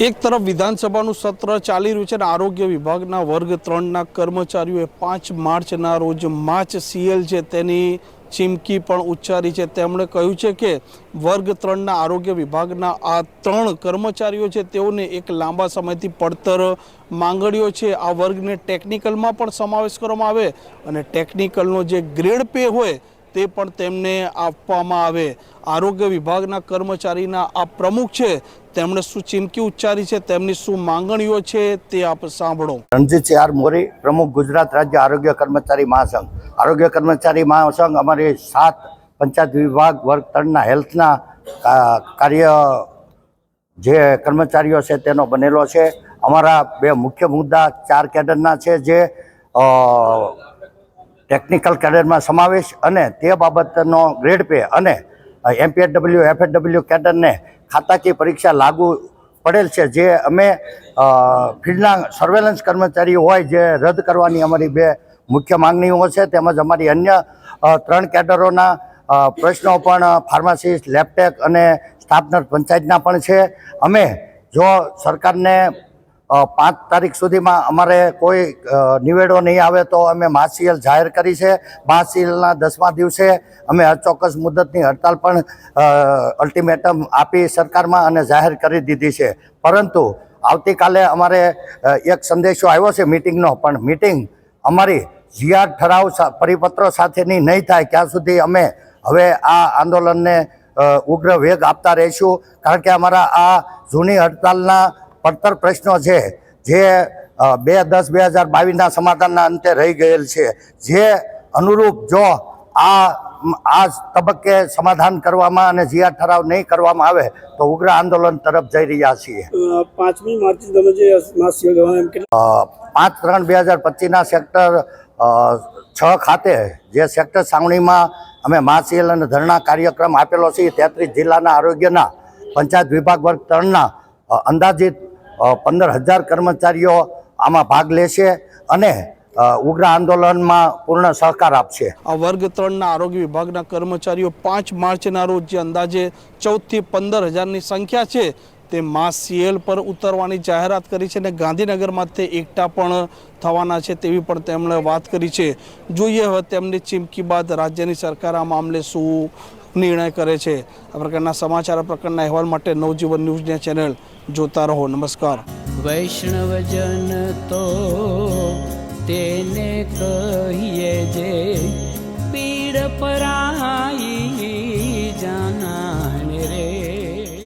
એક તરફ વિધાનસભાનું સત્ર ચાલી રહ્યું છે અને આરોગ્ય વિભાગના વર્ગ ત્રણના કર્મચારીઓએ પાંચ માર્ચના રોજ માર્ચ સીએલ છે તેની ચીમકી પણ ઉચ્ચારી છે. તેમણે કહ્યું છે કે વર્ગ ત્રણના આરોગ્ય વિભાગના આ ત્રણ કર્મચારીઓ છે તેઓને એક લાંબા સમયથી પડતર માંગણીઓ છે. આ વર્ગને ટેકનિકલમાં પણ સમાવેશ કરવામાં આવે અને ટેકનિકલનો જે ગ્રેડ પે હોય તે પણ તેમને આપવામાં આવે. આરોગ્ય વિભાગના કર્મચારીના આ પ્રમુખ છે, તેમણે શું ચીમકી ઉચ્ચારી છે, તેમની શું માંગણીઓ છે તે આપ સાંભળો. રણજીતસિંહ આર મોરી, પ્રમુખ ગુજરાત રાજ્ય આરોગ્ય કર્મચારી મહાસંઘ. આરોગ્ય કર્મચારી મહાસંઘ અમારી સાત પંચાયત વિભાગ, વર્ગ ત્રણના હેલ્થના કાર્ય જે કર્મચારીઓ છે તેનો બનેલો છે. અમારા બે મુખ્ય મુદ્દા ચાર કેડરના છે જે ટેકનિકલ કેડરમાં સમાવેશ અને તે બાબતનો ગ્રેડ પે અને એમપીએડબલ્યુ એફએડબલ્યુ કેડરને ખાતાકીય પરીક્ષા લાગુ પડેલ છે. જે અમે ફિલ્ડના સર્વેલન્સ કર્મચારીઓ હોય જે રદ કરવાની અમારી બે મુખ્ય માંગણીઓ છે તેમજ અમારી અન્ય ત્રણ કેડરોના પ્રશ્નો પણ ફાર્માસિસ્ટ લેબટેક અને સ્ટાફ પંચાયતના પણ છે. અમે જો સરકારને પાંચ તારીખ સુધીમાં અમારે કોઈ નિવેડો નહીં આવે તો અમે માસીએલ જાહેર કરી છે. માસીએલના દસમા દિવસે અમે અચોક્કસ મુદતની હડતાલ પણ અલ્ટિમેટમ આપી સરકારમાં અને જાહેર કરી દીધી છે. પરંતુ આવતીકાલે અમારે એક સંદેશો આવ્યો છે મિટિંગનો, પણ મિટિંગ અમારી જીઆર ઠરાવ પરિપત્રો સાથેની નહીં થાય. ત્યાં સુધી અમે હવે આ આંદોલનને ઉગ્ર વેગ આપતા રહીશું? કારણ કે અમારા આ જૂની હડતાલના પડતર પ્રશ્નો છે જે બે દસ બે હજાર બાવીસના સમાધાનના અંતે રહી ગયેલ છે. જે અનુરૂપ જો આ આ તબક્કે સમાધાન કરવામાં અને જીઆર ઠરાવ નહીં કરવામાં આવે તો ઉગ્ર આંદોલન તરફ જઈ રહ્યા છીએ. પાંચમી માર્ચ તમે જે પાંચ ત્રણ બે હજાર પચીસના સેક્ટર છ ખાતે જે સેક્ટર સાવણીમાં અમે માસીએલ અને ધરણા કાર્યક્રમ આપેલો છે તેત્રીસ જિલ્લાના આરોગ્યના પંચાયત વિભાગ વર્ગ ત્રણના અંદાજિત પંદર હજાર કર્મચારીઓ આમાં ભાગ લેશે અને ઉગ્ર આંદોલનમાં પૂર્ણ સહકાર આપશે. આ વર્ગ ત્રણના આરોગ્ય વિભાગના કર્મચારીઓ પાંચ માર્ચના રોજ જે અંદાજે ચૌદથી પંદર હજારની સંખ્યા છે, તે માં સીએલ પર ઉતરવાની જાહેરાત કરી છે અને ગાંધીનગરમાં તે એકઠા પણ થવાના છે તેવી પણ તેમણે વાત કરી છે. જોઈએ હવે તેમની ચીમકી બાદ રાજ્યની સરકાર આ મામલે શું નિર્ણય કરે છે. આ પ્રકારના સમાચાર પ્રકારના અહેવાલ માટે નવજીવન ન્યૂઝની ચેનલ જોતા રહો. નમસ્કાર. વૈષ્ણવજન તો તેને કહીએ જે પીડ પરાઈ